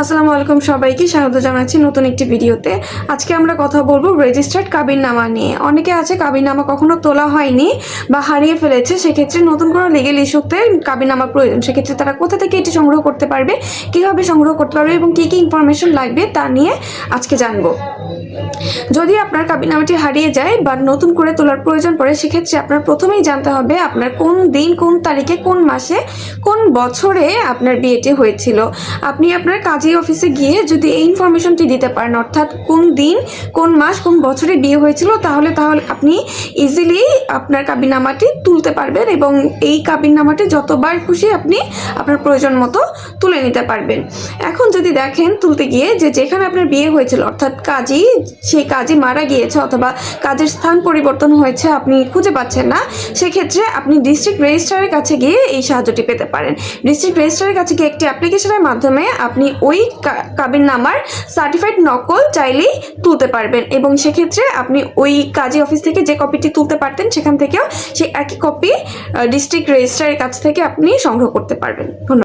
আসসালামু আলাইকুম সবাইকে, স্বাগত জানাচ্ছি নতুন একটি ভিডিওতে। আজকে আমরা কথা বলব রেজিস্টার্ড কাবিননামা নিয়ে। অনেকে আছে কাবিননামা কখনো তোলা হয়নি বা হারিয়ে ফেলেছে, সেক্ষেত্রে নতুন কোনো লিগেল ইস্যুতে কাবিননামা প্রয়োজন। সেক্ষেত্রে তারা কোথা থেকে এটি সংগ্রহ করতে পারবে, কীভাবে সংগ্রহ করতে পারবে এবং কী কী ইনফরমেশন লাগবে তা নিয়ে আজকে জানব। যদি আপনার কাবিনামাটি হারিয়ে যায় বা নতুন করে তোলার প্রয়োজন পড়ে, সেক্ষেত্রে আপনার প্রথমেই জানতে হবে আপনার কোন দিন, কোন তারিখে, কোন মাসে, কোন বছরে আপনার বিয়েটি হয়েছিল। আপনি আপনার কাজী অফিসে গিয়ে যদি এই ইনফরমেশনটি দিতে পারেন, অর্থাৎ কোন দিন, কোন মাস, কোন বছরে বিয়ে হয়েছিল, তাহলে তাহলে আপনি ইজিলি আপনার কাবিনামাটি তুলতে পারবেন এবং এই কাবিনামাটি যতবার খুশি আপনি আপনার প্রয়োজন মতো তুলে নিতে পারবেন। এখন যদি দেখেন তুলতে গিয়ে যে যেখানে আপনার বিয়ে হয়েছিল, অর্থাৎ কাজী সেই কাজী মারা গিয়েছে অথবা কাজের স্থান পরিবর্তন হয়েছে আপনি খুঁজে পাচ্ছেন না, সেক্ষেত্রে আপনি ডিস্ট্রিক্ট রেজিস্ট্রারের কাছে গিয়ে এই সাহায্যটি পেতে পারেন। ডিস্ট্রিক্ট রেজিস্ট্রারের কাছে গিয়ে একটি অ্যাপ্লিকেশনের মাধ্যমে আপনি ওই কাবিন নামার সার্টিফাইড নকল চাইলেই তুলতে পারবেন এবং সেক্ষেত্রে আপনি ওই কাজী অফিস থেকে যে কপিটি তুলতে পারতেন, সেখান থেকেও সেই একই কপি ডিস্ট্রিক্ট রেজিস্ট্রারের কাছ থেকে আপনি সংগ্রহ করতে পারবেন। ধন্যবাদ।